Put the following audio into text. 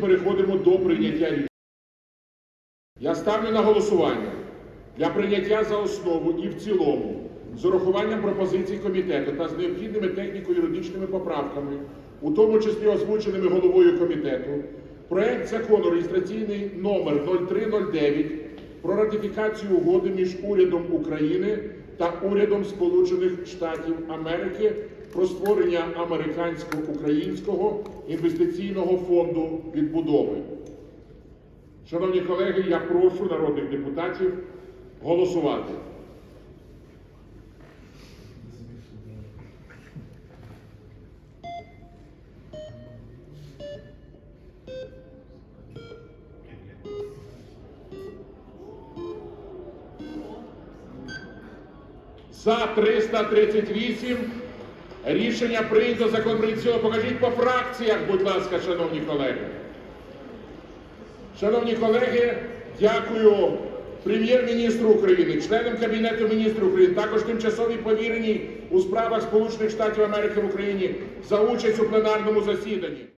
Переходимо до прийняття рішення. Я ставлю на голосування для прийняття за основу і в цілому з урахуванням пропозицій комітету та з необхідними техніко-юридичними поправками, у тому числі озвученими головою комітету, проект закону реєстраційний номер 0309 про ратифікацію угоди між урядом України та урядом Сполучених Штатів Америки про створення американсько-українського інвестиційного фонду відбудови. Шановні колеги, я прошу народних депутатів голосувати. За 338 рішення прийнято закон прийнято. Покажіть по фракціях, будь ласка, шановні колеги. Шановні колеги, дякую прем'єр-міністру України, членам Кабінету міністрів України, також тимчасовій повіреній у справах Сполучених Штатів Америки в Україні за участь у пленарному засіданні.